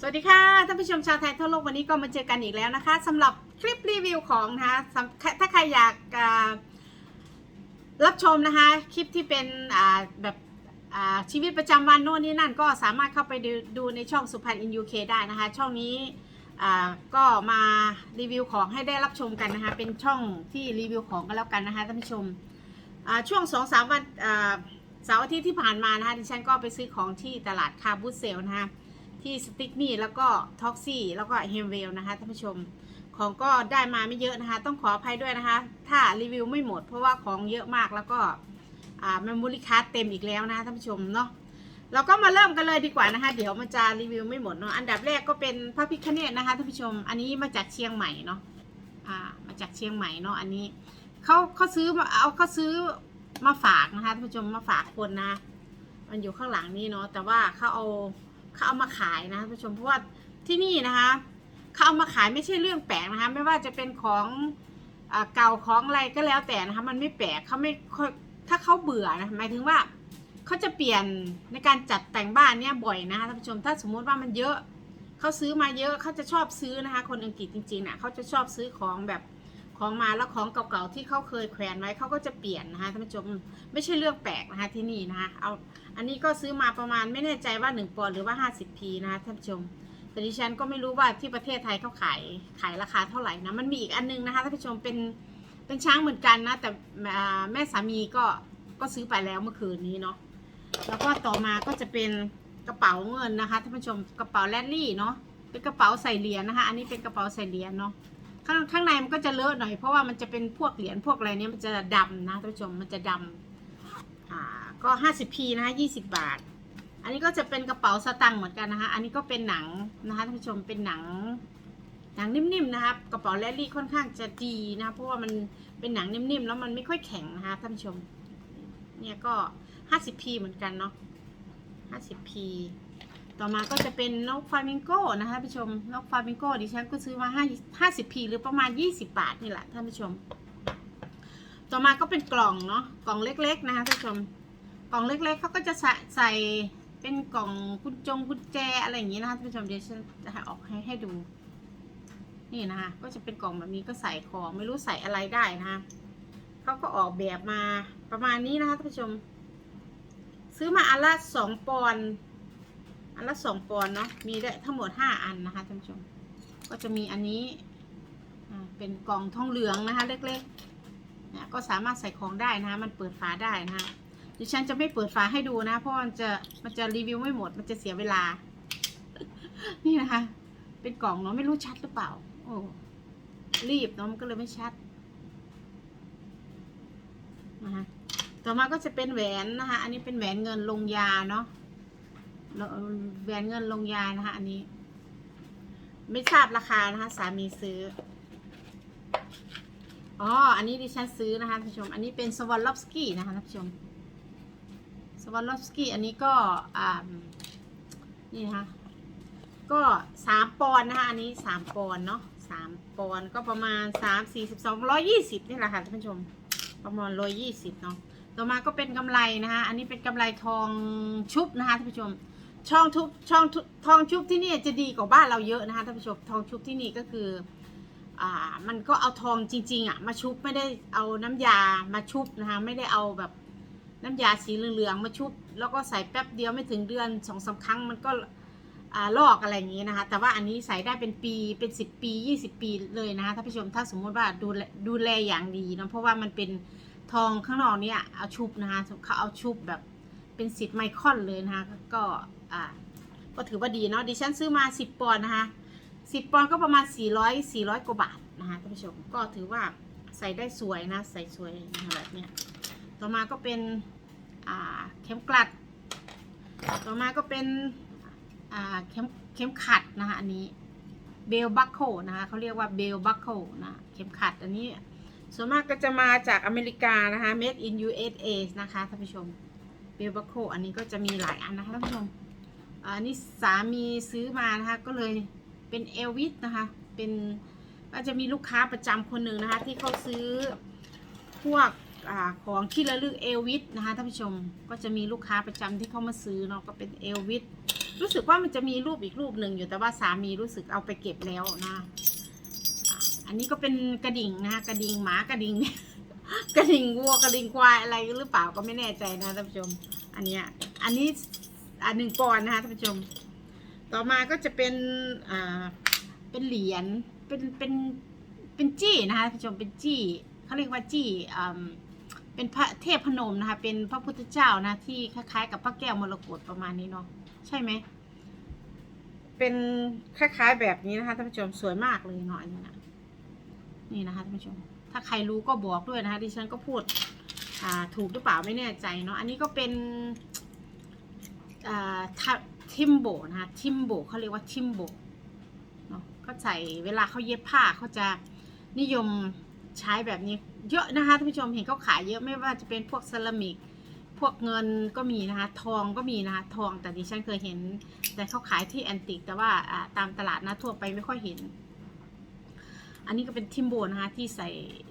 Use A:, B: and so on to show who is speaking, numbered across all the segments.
A: สวัสดีค่ะท่านผู้ชมชาวไทยทั่วโลกวันนี้ก็มาเจอกันอีกแล้วนะคะสำหรับคลิปรีวิวของนะคะถ้าใครอยากรับชมนะคะคลิปที่เป็นแบบชีวิตประจำวันโน่นนี่นั่นก็สามารถเข้าไปดูดูในช่องสุพรรณอินยูเคได้นะคะ ช่องนี้ก็มารีวิวของให้ได้รับชมกันนะคะเป็นช่องที่รีวิวของกันแล้วกันนะคะท่านผู้ชมช่วงสองสามวันเสาร์อาทิตย์ที่ผ่านมานะคะดิฉันก็ไปซื้อของที่ตลาดคาบูเซลนะคะ ที่สติ๊กนี่แล้วก็ท็อกซี่แล้วก็เฮมเวลนะคะท่านผู้ชมของก็ได้มาไม่เยอะนะคะ ต้องขออภัยด้วยนะคะ ถ้ารีวิวไม่หมดเพราะว่าของเยอะมากแล้วก็อ่าเมมโมรี่กาเต็มอีกแล้วนะคะท่านผู้ชมเนาะเราก็มาเริ่มกันเลยดีกว่านะคะ เดี๋ยวมันจะรีวิวไม่หมดเนาะอันดับแรกก็เป็นพระพิคเนตนะคะท่านผู้ชม อันนี้มาจากเชียงใหม่เนาะอ่ามาจากเชียงใหม่เนาะอันนี้เขาเขาซื้อมาเอาเขาซื้อมาฝากนะคะท่านผู้ชมมาฝากคนนะ มันอยู่ข้างหลังนี่เนาะแต่ว่าเขาเอา เขาเอามาขายนะท่านผู้ชมเพราะว่าที่นี่นะคะเขาเอามาขายไม่ใช่เรื่องแปลกนะคะไม่ว่าจะเป็นของอเก่าของอะไรก็แล้วแต่นะคะมันไม่แปลกเขาไม่ถ้าเขาเบื่อนะหมายถึงว่าเขาจะเปลี่ยนในการจัดแต่งบ้านเนี่ยบ่อยนะคะท่านผู้ชมถ้าสมมุติว่ามันเยอะเขาซื้อมาเยอะเขาจะชอบซื้อนะคะ คนอังกฤษจริงๆน่ะเขาจะชอบซื้อของแบบ ของมาแล้วของเก่าๆที่เขาเคยแขวนไว้เขาก็จะเปลี่ยนนะคะท่านผู้ชมไม่ใช่เรื่องแปลกนะคะที่นี่นะคะเอาอันนี้ก็ซื้อมาประมาณไม่แน่ใจว่า 1ปอนหรือว่า 50พีนะคะท่านผู้ชมแต่ดิฉันก็ไม่รู้ว่าที่ประเทศไทยเขาขายขายราคาเท่าไหร่นะมันมีอีกอันนึงนะคะท่านผู้ชมเป็นเป็นช้างเหมือนกันนะแต่แม่สามีก็ก็ซื้อไปแล้วเมื่อคืนนี้เนาะแล้วก็ต่อมาก็จะเป็นกระเป๋าเงินนะคะท่านผู้ชมกระเป๋าแรลลี่เนาะเป็นกระเป๋าใส่เหรียญนะคะ อันนี้เป็นกระเป๋าใส่เหรียญเนาะ ข้างข้างในมันก็จะเลอะหน่อยเพราะว่ามันจะเป็นพวกเหรียญพวกอะไรเนี้ยมันจะดำนะท่านผู้ชมมันจะดำอ่าก็ 50p นะคะ20 บาท อันนี้ก็จะเป็นกระเป๋าสตางค์เหมือนกันนะคะ อันนี้ก็เป็นหนังนะคะท่านผู้ชมเป็นหนังหนังนิ่มๆนะครับกระเป๋าแรลลี่ค่อนข้างจะดีนะเพราะว่ามันเป็นหนังนิ่มๆแล้วมันไม่ค่อยแข็งนะคะท่านผู้ชมเนี่ยก็ 50p เหมือนกันเนาะ 50p ต่อมาก็จะเป็นนกฟามิงโก้นะคะท่านผู้ชมนกฟามิงโก้ดิฉันก็ซื้อมา5 50p หรือประมาณ 20 บาทนี่แหละท่านผู้ชม ต่อมาก็เป็นกล่องเนาะกล่องเล็ก ๆ นะคะท่านผู้ชม กล่องเล็ก ๆเขาก็จะใส่ใส่เป็นกล่องกุญจงกุญแจอะไรอย่างนี้นะคะท่านผู้ชมเดี๋ยวฉันจะให้ออกให้ให้ดู นี่นะคะก็จะเป็นกล่องแบบนี้ก็ใส่ของไม่รู้ใส่อะไรได้นะคะเขาก็ออกแบบมาประมาณนี้นะคะท่านผู้ชม ซื้อมาอันละสองปอนด์ อันละสองปอนเนาะมีได้ทั้งหมดห้าอันนะคะท่านผู้ชม ก็จะมีอันนี้เป็นกล่องทองเหลืองนะคะ เล็กๆเนี่ยก็สามารถใส่ของได้นะคะมันเปิดฝาได้นะคะดิฉันจะไม่เปิดฝาให้ดูนะ เพราะมันจะมันจะรีวิวไม่หมด มันจะเสียเวลา นี่นะคะ เป็นกล่องเนาะไม่รู้ชัดหรือเปล่า โอ้รีบเนาะมันก็เลยไม่ชัดนะคะต่อมาก็จะเป็นแหวนนะคะ อันนี้เป็นแหวนเงินลงยาเนาะ แหวนเงินลงยานะคะ อันนี้ ไม่ทราบราคานะคะ สามีซื้อ อ๋อ อันนี้ดิฉันซื้อนะคะท่านผู้ชม อันนี้เป็นสวอลลอฟสกี้นะคะท่านผู้ชม สวอลลอฟสกี้อันนี้ก็อ่านี่นะคะ ก็สามปอนนะคะ อันนี้สามปอนเนาะสามปอนก็ประมาณสามสี่สิบสองร้อยยี่สิบนี่แหละค่ะท่านผู้ชม ประมาณร้อยยี่สิบเนาะ ต่อมาก็เป็นกำไรนะคะ อันนี้เป็นกำไรทองชุบนะคะท่านผู้ชม ช่องทุบช่องทุบทองชุบที่นี่จะดีกว่าบ้านเราเยอะนะคะท่านผู้ชมทองชุบที่นี่ก็คืออ่ามันก็เอาทองจริงๆอะมาชุบไม่ได้เอาน้ำยามาชุบนะคะไม่ได้เอาแบบน้ำยาสีเหลืองๆมาชุบ แล้วก็ใส่แป๊บเดียวไม่ถึงเดือนสองสาครั้งมันก็อ่าลอกอะไรอย่างนี้นะคะ แต่ว่าอันนี้ใส่ได้เป็นปีเป็นสิบปียี่สิบปีเลยนะคะท่านผู้ชมถ้าสมมติว่าดูแลดูแลอย่างดีนะเพราะว่ามันเป็นทองข้างนอกเนี่ยเอาชุบนะคะเขาเอาชุบแบบ เป็นสิบไมคอนเลยนะคะ ก็อ่าก็ถือว่าดีเนาะดิฉันซื้อมาสิบปอนด์นะคะสิบปอนด์ก็ประมาณ 400 400 กว่าบาทนะคะท่านผู้ชมก็ถือว่าใส่ได้สวยนะ ใส่สวยะะแบบเนี้ยต่อมาก็เป็นเข็มกลัด ต่อมาก็เป็นเข็มเข็มขัดนะคะอันนี้เบลบัคโคนะคะเขาเรียกว่าเบลบัคโคนะเข็มขัดอันนี้ส่วนมากก็จะมาจากอเมริกานะคะ made in USA นะคะท่านผู้ชม เบลบัคโคอันนี้ก็จะมีหลายอันนะคะท่านผู้ชมอันนี้สามีซื้อมานะคะก็เลยเป็นเอลวิสนะคะเป็นก็จะมีลูกค้าประจำคนหนึ่งนะคะที่เขาซื้อพวกอาของที่ระลึกเอลวิสนะคะท่านผู้ชมก็จะมีลูกค้าประจำที่เขามาซื้อเนาะก็เป็นเอลวิสรู้สึกว่ามันจะมีรูปอีกรูปหนึ่งอยู่แต่ว่าสามีรู้สึกเอาไปเก็บแล้วนะ อันนี้ก็เป็นกระดิ่งนะคะกระดิ่งหมากระดิ่ง กระดิ่งวัวกระดิ่งควายอะไรหรือเปล่าก็ไม่แน่ใจนะท่านผู้ชม อันเนี้ยอันนี้อันหนึ่งปอนนะคะท่านผู้ชม ต่อมาก็จะเป็นอ่าเป็นเหรียญเป็นเป็นเป็นจี้นะคะท่านผู้ชมเป็นจี้เขาเรียกว่าจี้อ่าเป็นพระเทพพนมนะคะ เป็นพระพุทธเจ้านะที่คล้ายๆ กับพระแก้วมรกตประมาณนี้เนาะใช่ไหมเป็นคล้ายๆแบบนี้นะคะท่านผู้ชมสวยมากเลยเนาะอันนี้นะนี่นะคะท่านผู้ชม ถ้าใครรู้ก็บอกด้วยนะคะดิฉันก็พูดถูกหรือเปล่าไม่แน่ใจเนาะอันนี้ก็เป็นทิมโบนะคะทิมโบเขาเรียกว่าทิมโบเนาะเขาใส่เวลาเขาเย็บผ้าเขาจะนิยมใช้แบบนี้เยอะนะคะท่านผู้ชมเห็นเขาขายเยอะไม่ว่าจะเป็นพวกเซรามิก พวกเงินก็มีนะคะทองก็มีนะคะทองแต่ดิฉันเคยเห็น แต่เขาขายที่แอนติก แต่ว่าตามตลาดนะทั่วไปไม่ค่อยเห็น อันนี้ก็เป็นทิมโบนะคะที่ใส่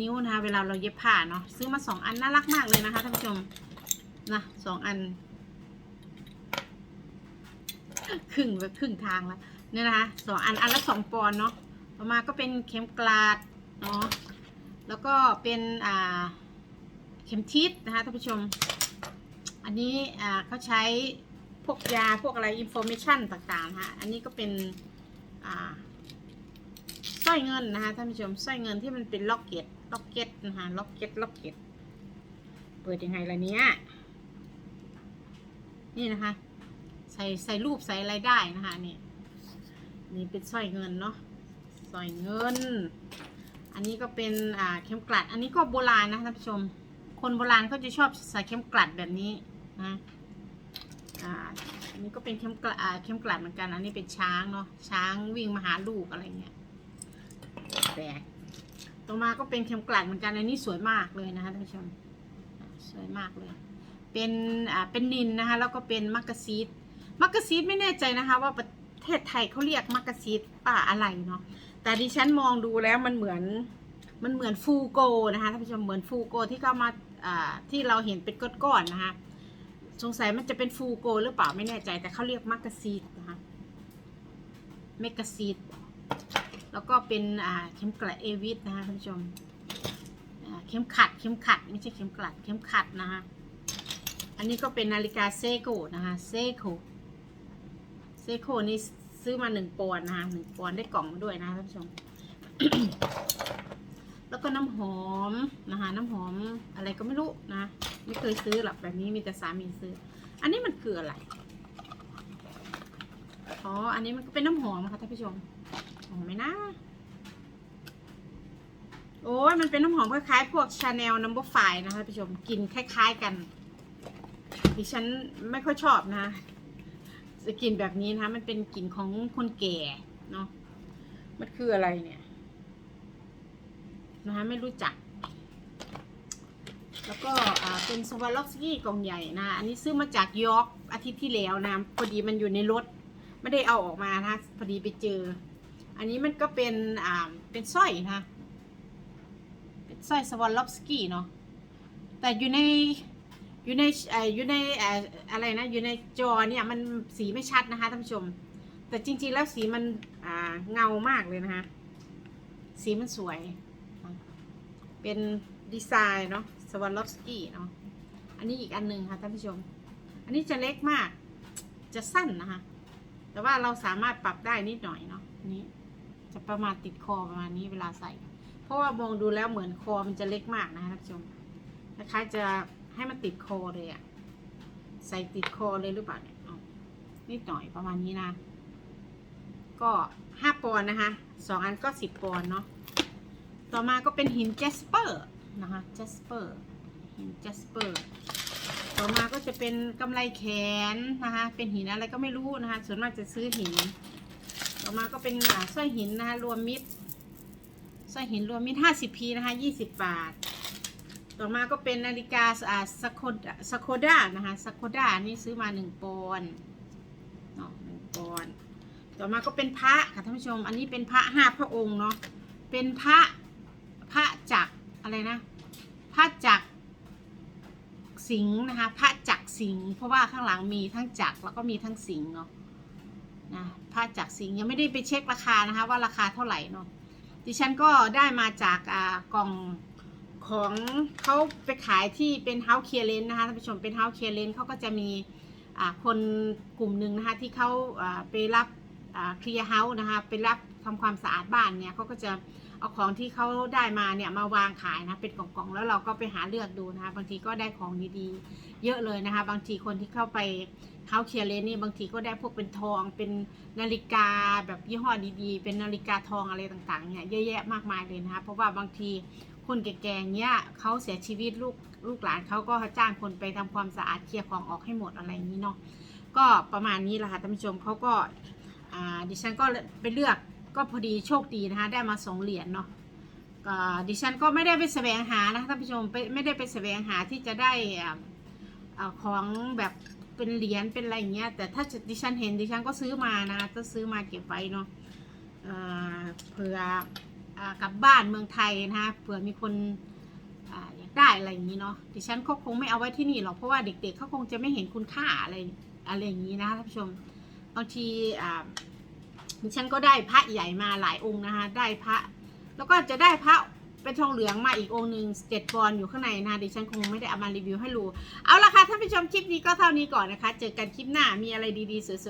A: นิ้วนะคะเวลาเราเย็บผ้าเนาะซื้อมาสองอันน่ารักมากเลยนะคะท่านผู้ชมนะสองอันครึ่งแบบครึ่งทางแล้วเนี่ยนะคะสองอันอันละสองปอนเนาะต่อมาก็เป็นเข็มกลาดเนาะแล้วก็เป็นอ่าเข็มทิศนะคะท่านผู้ชม อันนี้อ่าเขาใช้พวกยาพวกอะไรอินโฟเมชันต่างๆนะคะอันนี้ก็เป็นอ่า สร้อยเงินนะคะท่านผู้ชมสร้อยเงินที่มันเป็นล็อกเก็ตล็อกเก็ตนะคะล็อกเก็ตล็อกเก็ตเปิดยังไงล่ะเนี้ยนี่นะคะ ใส่ใส่รูปใส่อะไรได้นะคะนี่นี่เป็นสร้อยเงินเนาะสร้อยเงิน อันนี้ก็เป็นอ่าเข็มกลัด อันนี้ก็โบราณนะท่านผู้ชม คนโบราณเขาจะชอบใส่เข็มกลัดแบบนี้นะอ่าอันนี้ก็เป็นเข็มกลัดเข็มกลัดเหมือนกัน อันนี้เป็นช้างเนาะช้างวิ่งมาหาลูกอะไรเงี้ย แปลกต่อมาก็เป็นเข็มกลัดเหมือนกันอันนี้สวยมากเลยนะคะท่านผู้ชมสวยมากเลย เป็นอ่าเป็นนินนะคะแล้วก็เป็นมักกะซีดมักกะซีดไม่แน่ใจนะคะว่าประเทศไทยเขาเรียกมักกะซีดป่าอะไรเนาะแต่ดิฉันมองดูแล้วมันเหมือนมันเหมือนฟูโกนะคะท่านผู้ชมเหมือนฟูโกที่เขามาอ่าที่เราเห็นเป็นก้อนๆนะคะสงสัยมันจะเป็นฟูโกหรือเปล่าไม่แน่ใจแต่เขาเรียกมักกะซีดนะคะเมกกะซีด แล้วก็เป็นเข็มกลัดเอวิสนะคะท่านผู้ชมเข็มขัดเข็มขัดไม่ใช่เข็มกลัดเข็มขัดนะคะอันนี้ก็เป็นนาฬิกาเซโกนะคะเซโกเซโกนี่ซื้อมาหนึ่งปอนนะคะหนึ่งปอนได้กล่องมาด้วยนะคะท่านผู้ชม แล้วก็น้ำหอมนะคะน้ำหอมอะไรก็ไม่รู้นะไม่เคยซื้อหรอกแบบนี้มีแต่สามีซื้อ อันนี้มันคืออะไรอ๋ออันนี้มันก็เป็นน้ำหอมค่ะท่านผู้ชม หอมไหมนะ โอ้ยมันเป็นน้ำหอมคล้ายๆ พวกชาแนลนัมเบอร์ไฟนะคะผู้ชมกลิ่นคล้าย ๆกัน ดิฉันไม่ค่อยชอบนะจะกลิ่นแบบนี้นะคะ มันเป็นกลิ่นของคนแก่เนาะมันคืออะไรเนี่ย นะคะไม่รู้จัก แล้วก็เป็นสวาล็อกสกี้กล่องใหญ่นะ อันนี้ซื้อมาจากยอร์กอาทิตย์ที่แล้วนะพอดีมันอยู่ในรถ ไม่ได้เอาออกมานะพอดีไปเจอ อันนี้มันก็เป็นอ่าเป็นสร้อยนะเป็นสร้อยสวาล็อกสกี้เนาะแต่อยู่ในอยู่ในเอ่ออยู่ในเอ่ออะไรนะอยู่ในจอเนี่ยมันสีไม่ชัดนะคะท่านผู้ชม แต่จริงๆแล้วสีมันอ่าเงามากเลยนะคะสีมันสวย เป็นดีไซน์เนาะสว a ล o ฟสกี้เนาะอันนี้อีกอันหนึ่งค่ะท่านผู้ชม อันนี้จะเล็กมากจะสั้นนะคะแต่ว่าเราสามารถปรับได้นิดหน่อยเนาะนนี้ จะประมาณติดคอประมาณนี้เวลาใส่ เพราะว่ามองดูแล้วเหมือนคอมันจะเล็กมากนะคะท่านผู้ชมคล้ายจะให้มันติดคอเลยอะใส่ติดคอเลยหรือเปล่าเนี่ยเอนิดหน่อยประมาณนี้นะ ก็ห้าปอนนะคะสองอันก็สิบปอนเนาะต่อมาก็เป็นหินแจสเปอร์นะคะแจสเปอร์หินแจสเปอร์ต่อมาก็จะเป็นกำไลแขนนะคะ เป็นหินอะไรก็ไม่รู้นะคะ ส่วนมากจะซื้อหิน ต่อมาก็เป็นสร้อยหินนะคะรวมมิตรสร้อยหินรวมมิตรห้าสิบพีนะคะยี่สิบบาท ต่อมาก็เป็นนาฬิกาอ่าสโคดสโคด้านะคะสโคด้านี่ซื้อมาหนึ่งปอนด์เนาะหนึ่งปอนด์ต่อมาก็เป็นพระค่ะท่านผู้ชม อันนี้เป็นพระห้าพระองค์เนาะเป็นพระพระจักอะไรนะพระจักสิงนะคะพระจักสิงเพราะว่าข้างหลังมีทั้งจักแล้วก็มีทั้งสิงเนาะ นะผ้าจากสิงห์ยังไม่ได้ไปเช็คราคานะคะว่าราคาเท่าไหร่เนาะดิฉันก็ได้มาจากกล่องของเขาไปขายที่เป็นเฮาส์เคลียร์เลนนะคะท่านผู้ชมเป็นเฮาส์เคลียร์เลนเขาก็จะมีคนกลุ่มหนึ่งนะคะที่เขาไปรับเคลียร์เฮาส์นะคะไปรับทำความสะอาดบ้านเนี่ยเขาก็จะ เอาของที่เขาได้มาเนี่ยมาวางขายนะเป็นกล่องๆแล้วเราก็ไปหาเลือกดูนะคะบางทีก็ได้ของดีๆ เยอะเลยนะคะ บางทีคนที่เข้าไปเฮาเคลียร์เลนนี่บางทีก็ได้พวกเป็นทองเป็นนาฬิกาแบบยี่ห้อดีๆ เป็นนาฬิกาทองอะไรต่างๆเนี่ยเยอะแยะมากมายเลยนะคะเพราะว่าบางทีคนแก่ๆเนี้ยเขาเสียชีวิตลูกลูกหลานเขาก็จ้างคนไปทำความสะอาดเคลียร์ของออกให้หมดอะไรนี้เนาะก็ประมาณนี้แหละค่ะท่านผู้ชมเขาก็ดิฉันก็ไปเลือก ก็พอดีโชคดีนะคะได้มาสองเหรียญเนาะก็ดิฉันก็ไม่ได้ไปแสวงหานะท่านผู้ชมไปไม่ได้ไปแสวงหาที่จะได้อ่าเออของแบบเป็นเหรียญเป็นอะไรอย่างเงี้ยแต่ถ้าดิฉันเห็นดิฉันก็ซื้อมานะก็ซื้อมาเก็บไว้เนาะเผื่อกลับบ้านเมืองไทยนะคะเผื่อมีคนอยากได้อะไรอย่างนี้เนาะดิฉันก็คงไม่เอาไว้ที่นี่หรอกเพราะว่าเด็กๆเขาคงจะไม่เห็นคุณค่าอะไรอะไรอย่างนี้นะคะท่านผู้ชมบางทีอ่า ดิฉันก็ได้พระใหญ่มาหลายองค์นะคะ ได้พระ แล้วก็จะได้พระเป็นทองเหลืองมาอีกองค์หนึ่งเจ็ดปอนด์อยู่ข้างในนะดิฉันคงไม่ได้เอามารีวิวให้รู้ เอาละค่ะท่านผู้ชมคลิปนี้ก็เท่านี้ก่อนนะคะ เจอกันคลิปหน้ามีอะไรดีๆสวย